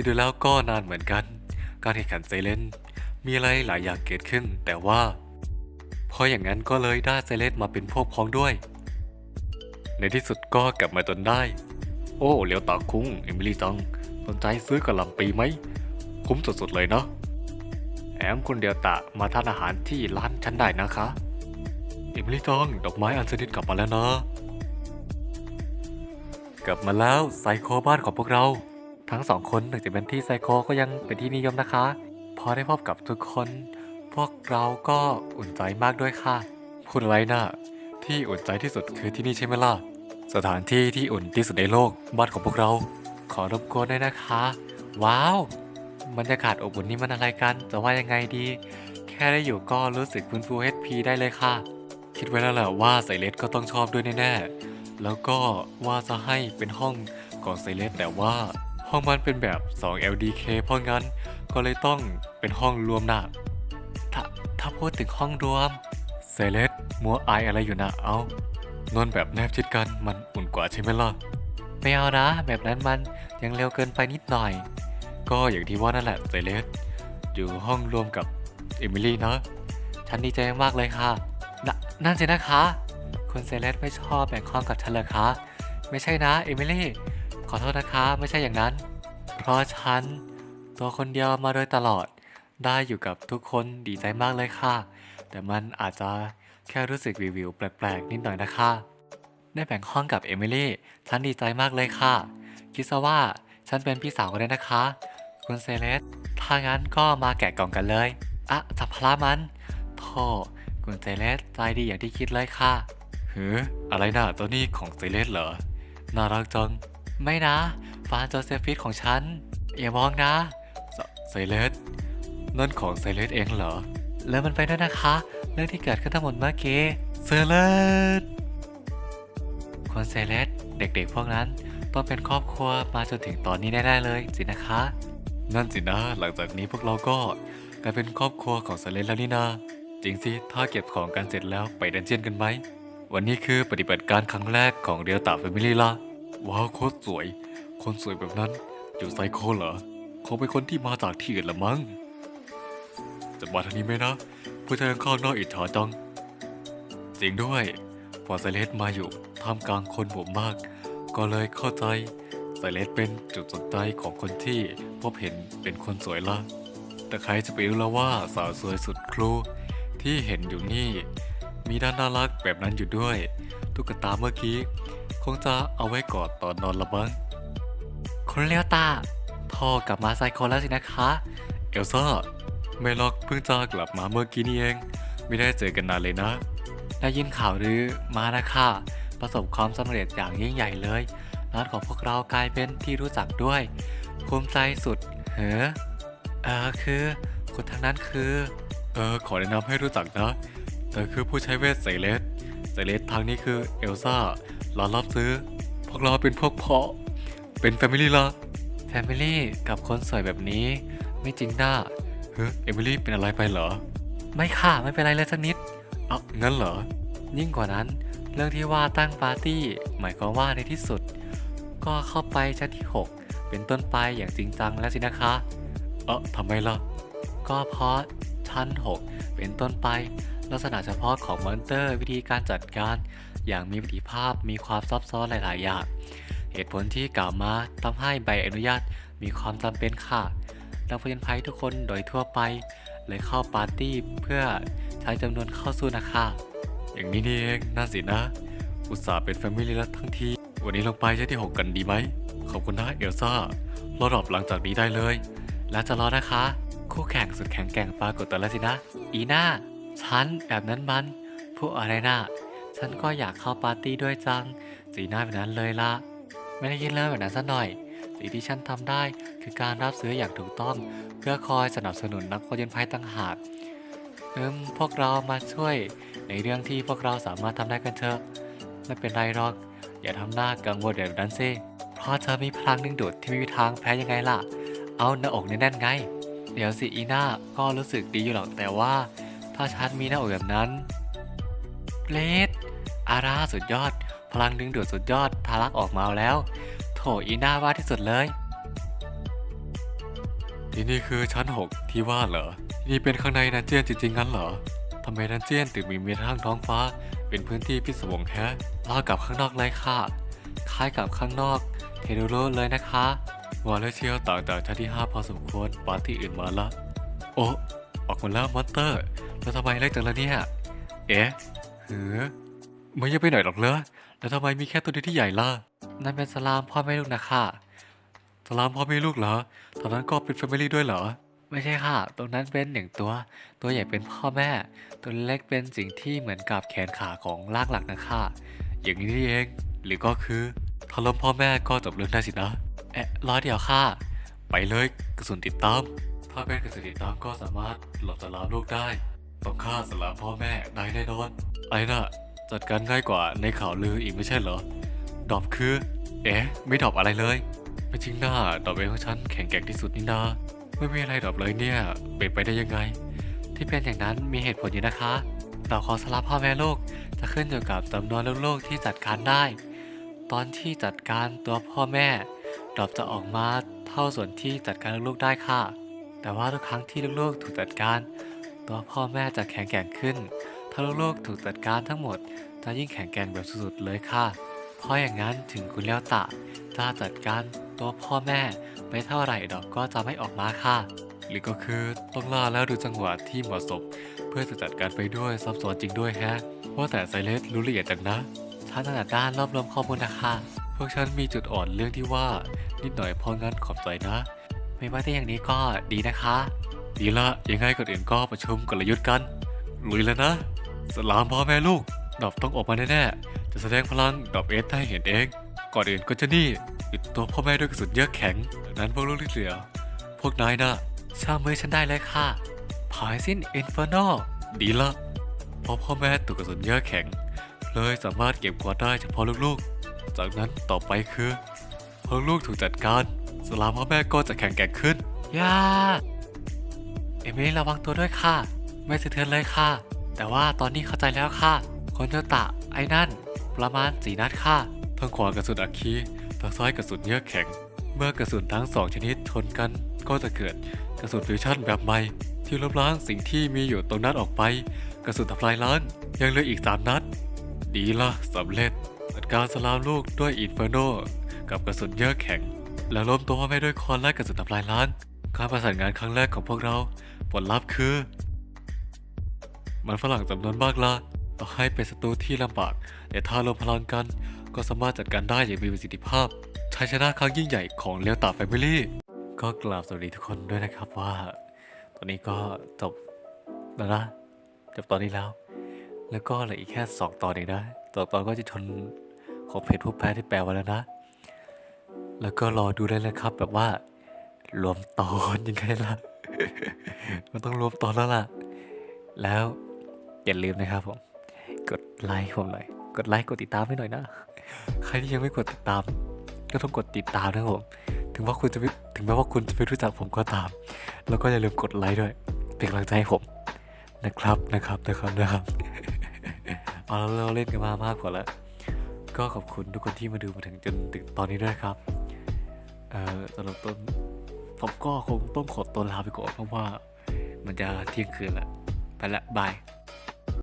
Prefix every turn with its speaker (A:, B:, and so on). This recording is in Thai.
A: คิดดูแล้วก็นานเหมือนกัน การแข่งขันไซเลนมีอะไรหลายอย่างเกิดขึ้น แต่ว่าเพราะอย่างนั้นก็เลยได้ไซเลนมาเป็นพวกพ้องด้วย ในที่สุดก็กลับมาจนได้ โอ้เหลียวตาคุ้งเอมิลี่จังสนใจซื้อกระลำปีไหม คุ้มสุดๆเลยเนาะแอมคุณเดียวตะมาทานอาหารที่ร้านฉันได้นะคะเอมิลี่จังดอกไม้อันสนิทกลับมาแล้วนะ กลับมาแล้วไซโคบ้านของพวกเรา ทั้งสองคนถึงจะเป็นที่ไซโคก็ยังเป็นที่นิยมนะคะ พอได้พบกับทุกคน พวกเราก็อุ่นใจมากด้วยค่ะพูดไรนะที่อุ่นใจที่สุดคือที่นี่ใช่ไหมล่ะ สถานที่ที่อุ่นที่สุดในโลกบ้านของพวกเรา ขอรบกวนด้วยนะคะ ว้าวบรรยากาศอบอุ่นนี่มันอะไรกัน จะว่ายังไงดี แค่ได้อยู่ก็รู้สึกฟื้นฟู HP ได้เลยค่ะ คิดไว้แล้วแหละว่าไซเลสก็ต้องชอบด้วยแน่ๆแล้วก็ว่าจะให้เป็นห้องของไซเลสแต่ว่า ห้องมันเป็นแบบ 2 LDK เพราะงั้นก็เลยต้องเป็นห้องรวมนะถ้าถ้าพูดถึงห้องรวมไซเลสมัวไออะไรอยู่นะเอานอนแบบแนบชิดกันมันอุ่นกว่าใช่ไหมล่ะไม่เอานะแบบนั้นมันยังเร็วเกินไปนิดหน่อย ก็อย่างที่ว่านั่นแหละไซเลสอยู่ห้องรวมกับเอมิลี่นะฉันดีใจมากเลยค่ะนนั่นสินะคะ คุณเซเลสไม่ชอบแบ่งห้องกับฉันเลยคะ ไม่ใช่นะเอมิลี่ ขอโทษนะคะไม่ใช่อย่างนั้น เพราะฉัน ตัวคนเดียวมาโดยตลอด ได้อยู่กับทุกคนดีใจมากเลยค่ะ แต่มันอาจจะแค่รู้สึกวิววิวแปลกๆ นิดหน่อยนะคะ ได้แบ่งห้องกับเอมิลี่ฉันดีใจมากเลยค่ะ คิดซะว่าฉันเป็นพี่สาวก็ได้นะคะ คุณเซเลส ถ้างั้นก็มาแกะกล่องกันเลยอะจับพละมันโธ่คุณเซเลสใจดีอย่างที่คิดเลยค่ะเฮ้ออะไรนะ่ะตัวนี้ของเซเลสเหรอ น่ารักจัง ไม่นะฟานโจเซฟิสของฉันอย่ามองนะเซเลสนั่นของเซเลสเองเหรอ แล้วมันไปด้วยนะคะ เรื่องที่เกิดขึ้นทั้งหมดเมื่อกี้เซเลสคนเซเลสเด็กๆพวกนั้นต้องเป็นครอบครัวมาจนถึงตอนนี้ได้เลยสินะคะ นั่นสินะหลังจากนี้พวกเราก็กลายเป็นครอบครัวของเซเลสแล้วนี่นาจริงสิถ้าเก็บของกันเสร็จแล้วไปดันเจียนกันไหมวันนี้คือปฏิบัติการครั้งแรกของเรียวตาแฟมิลี่ละ ว้าวโคตรสวย คนสวยแบบนั้นอยู่ไซโคเหรอคงเป็นคนที่มาจากที่อื่นละมั้ง จะมาทางนี้ไหมนะผู้ชายข้างนอกอิจฉาจัง จริงด้วยพอไซเลสมาอยู่ท่ามกลางคนหมู่มาก ก็เลยเข้าใจไซเลสเป็นจุดสนใจของคนที่พบเห็นเป็นคนสวยละ แต่ใครจะไปรู้ล้วว่าสาวสวยสุดครูที่เห็นอยู่นี่ มีด้านน่ารักแบบนั้นอยู่ด้วย ตุ๊กตาเมื่อกี้ คงจะเอาไว้กอดตอนนอนละมั้งคนเลี้ยวตาพ่อกลับมาไซโคแล้วสินะคะ เอลซ่าไม่หรอกเพิ่งจะกลับมาเมื่อกี้นี่เอง ไม่ได้เจอกันนานเลยนะ ได้ยินข่าวหรือมานะค่ะประสบความสำเร็จอย่างยิ่งใหญ่เลยร้านของพวกเรากลายเป็นที่รู้จักด้วยภูมิใจสุดเหอเออคือคนทางนั้นคือ เออขอแนะนำให้รู้จักนะเธอคือผู้ใช้เวทไซเลสไซเลสทางนี้คือเอลซ่า ร้านรับซื้อ พวกเราเป็นพวกเพาะ เป็นแฟมิลี่ละแฟมิลี่กับคนสวยแบบนี้ ไม่จริงด้าเฮ้ยเอมิลี่เป็นอะไรไปเหรอ ไม่ค่ะ ไม่เป็นไรเลยสักนิดเอ้างั้นเหรอ ยิ่งกว่านั้น เรื่องที่ว่าตั้งปาร์ตี้ หมายความว่าในที่สุด ก็เข้าไปชั้นที่ 6 เป็นต้นไปอย่างจริงจังแล้วสินะคะ เออทำไมล่ะ ก็เพราะชั้น 6 เป็นต้นไป ลักษณะเฉพาะของมอนเตอร์วิธีการจัดการ อย่างมีประสิทธิภาพมีความซับซ้อนหลาย ๆ อย่าง เหตุผลที่กล่าวมาทำให้ใบอนุญาตมีความจำเป็นค่ะนักผจญภัยทุกคนโดยทั่วไปเลยเข้าปาร์ตี้เพื่อใช้จำนวนเข้าสู้นะคะ อย่างนี้นี่เองน่าสินะ อุตส่าห์เป็นแฟมิลี่แล้วทั้งที วันนี้ลงไปชั้นที่6กันดีไหม ขอบคุณนะเอลซ่ารอรอบหลังจากนี้ได้เลย แล้วจะรอนะคะ คู่แข่งสุดแข็งแกร่งปรากฏตัวแล้วสินะ อีน่าฉันแบบนั้นมันพูดอะไรนะ ฉันก็อยากเข้าปาร์ตี้ด้วยจัง สีหน้าแบบนั้นเลยละไม่ได้ยินเรื่องแบบนั้นซะหน่อย สิ่งที่ฉันทำได้คือการรับซื้ออย่างถูกต้อง เพื่อคอยสนับสนุนนักผจญภัยต่างหากเอิมพวกเรามาช่วยในเรื่องที่พวกเราสามารถทำได้กันเถอะไม่เป็นไรหรอก อย่าทำหน้ากังวลแบบนั้นสิเพราะเธอมีพลังดึงดูดที่ไม่มีทางแพ้ยังไงล่ะ เอาหน้าอกแน่นๆไง เดี๋ยวสิอีน่าก็รู้สึกดีอยู่หรอกแต่ว่า ถ้าฉันมีหน้าอกแบบนั้นเลด อาร่าสุดยอด พลังดึงดูดสุดยอดทะลักออกมาแล้ว โถอีน่าว่าที่สุดเลย ที่นี่คือชั้น 6 ที่ว่าเหรอ ที่นี่เป็นข้างในดันเจียนจริงๆงั้นเหรอทำไมดันเจียนถึงมีเมียทางท้องฟ้า เป็นพื้นที่พิศวงแฮะรากับข้างนอกเลยค่ะ คล้ายกับข้างนอกเทโดโรเลยนะคะวาแล้วเชียวต่างจากชั้นที่ 5 พอสมควรปาร์ตี้อื่นมาละ โอ้ออกมาแล้วมอนเตอร์ แล้วทำไมเล็กจังละเนี่ย เอ๊ะเหือ ไม่ยังไปหน่อยหรอกเลยแล้วทำไมมีแค่ตัวเดียวที่ใหญ่ล่ะ นั่นเป็นสลามพ่อแม่ลูกนะค่ะ สลามพ่อแม่ลูกเหรอ ตอนนั้นก็เป็นแฟมิลี่ด้วยเหรอ ไม่ใช่ค่ะ ตรงนั้นเป็นหนึ่งตัว ตัวใหญ่เป็นพ่อแม่ ตัวเล็กเป็นสิ่งที่เหมือนกับแขนขาของรากหลักนะคะอย่างนี้นี่เอง หรือก็คือถ้าล้มพ่อแม่ก็จบเรื่องได้สินะเอะรอเดี๋ยวค่ะ ไปเลยกระสุนติดตาม ถ้าเป็นกระสุนติดตามก็สามารถหลบสลามลูกได้ ต้องฆ่าสลามพ่อแม่ได้แน่นอนไอ้น่ะ จัดการง่ายกว่าในข่าวลืออีกไม่ใช่เหรอดอบคือ เอ๊ะ ไม่ดอบอะไรเลย ไม่จริงนะดอบเองของฉันแข็งแกร่งที่สุดนี่นาไม่มีอะไรดอบเลยเนี่ย เป็นไปได้ยังไง ที่เป็นอย่างนั้นมีเหตุผลอยู่นะคะดอกของสลับพ่อแม่ลูกจะขึ้นอยู่กับจำนวนลูกๆที่จัดการได้ ตอนที่จัดการตัวพ่อแม่ ดอบจะออกมาเท่าส่วนที่จัดการลูกๆได้ค่ะ แต่ว่าทุกครั้งที่ลูกๆถูกจัดการ ตัวพ่อแม่จะแข็งแกร่งขึ้น ถ้าลูกๆถูกจัดการทั้งหมด จะยิ่งแข็งแกร่งแบบสุดๆเลยค่ะ เพราะอย่างนั้นถึงคุณเลี้ยวตะจะจัดการตัวพ่อแม่ไม่เท่าไหร่ดอกก็จะไม่ออกมาค่ะ หรือก็คือต้องล่าแล้วดูจังหวะที่เหมาะสมเพื่อจะจัดการไปด้วยซับซ้อนจริงด้วยแฮะว่าแต่ไซเลสรู้ละเอียดจังนะฉันถนัดด้านรวบรวมข้อมูลนะคะพวกฉันมีจุดอ่อนเรื่องที่ว่านิดหน่อยพราะงั้นขอบใจนะ ไม่ว่าแต่อย่างนี้ก็ดีนะคะ ดีละยังไงก่อนอื่นก็ประชุมกลยุทธ์กัน ลุยแล้วนะ สลามพ่อแม่ลูก ดอบต้องออกมาแน่ๆ จะแสดงพลังดอบเอสให้เห็นเอง ก่อนอื่นก็จะนี่หยุดตัวพ่อแม่ด้วยกระสุนเยอกแข็งนั้นพวกลูกที่เหลือ พวกนายนะช่ามือฉันได้เลยค่ะพายสิ้นอินฟอร์โนดีละเพราะพ่อแม่ถูกกระสุนเยอกแข็ง เลยสามารถเก็บกวาดได้เฉพาะลูกๆ จากนั้นต่อไปคือพอลูกถูกจัดการสลามพ่อแม่ก็จะแข็งแกร่งขึ้นย่าเอมิลี่ระวังตัวด้วยค่ะ ไม่สะเทือนเลยค่ะ แต่ว่าตอนนี้เข้าใจแล้วค่ะคนเทตะไอ้นั่น ประมาณสีนัดค่ะทางขวากระสุนอัคคีทางซ้ายกระสุนเยือกแข็ง เมื่อกระสุนทั้งสองชนิดชนกันก็จะเกิดกระสุนฟิวชั่นแบบใหม่ที่ลบล้างสิ่งที่มีอยู่ตรงนั้นออกไป กระสุนทำลายล้างยังเหลืออีก 3 นัด ดีละสำเร็จจัดการสลามลูกด้วยอินเฟอร์โนกับกระสุนเยือกแข็ง แล้วล้มตัวพ่อแม่ด้วยคอนและกระสุนทำลายล้าง การประสานงานครั้งแรกของพวกเรา ผลลัพธ์คือ มันฝรั่งจำนวนมากละต่อให้เป็นศัตรูที่ลำบาก แต่ถ้ารวมพลังกัน ก็สามารถจัดการได้อย่างมีประสิทธิภาพชัยชนะครั้งยิ่งใหญ่ของเลียวตาแฟมิลี่ก็กราบสวัสดีทุกคนด้วยนะครับว่า ตอนนี้ก็จบแล้วนะจบตอนนี้แล้ว แล้วก็เหลืออีกแค่สองตอนเองนะต่อตอนก็จะชนของเพจผู้แพ้ที่แปลไว้แล้วนะ แล้วก็รอดูได้เลยครับแบบว่า รวมตอนยังไงล่ะ มันต้องรวมตอนแล้วล่ะ แล้ว อย่าลืมนะครับผม กดไลค์ผมหน่อย กดไลค์กดติดตามให้หน่อยนะ ใครที่ยังไม่กดติดตาม ก็ต้องกดติดตามนะผม ถึงว่าคุณจะไม่ถึงแม้ว่าคุณจะไม่รู้จักผมก็ตาม แล้วก็อย่าลืมกดไลค์ด้วย เป็นกำลังใจให้ผม นะครับนะครับนะครับนะครับ เอาเราเล่นกันมามากกว่าแล้ว ก็ขอบคุณทุกคนที่มาดูมาถึงจนถึงตอนนี้ด้วยครับ เอ่อสำหรับต้นผมก็คงต้องขอตัวลาไปก่อนเพราะว่ามันจะเที่ยงคืนละไปละบาย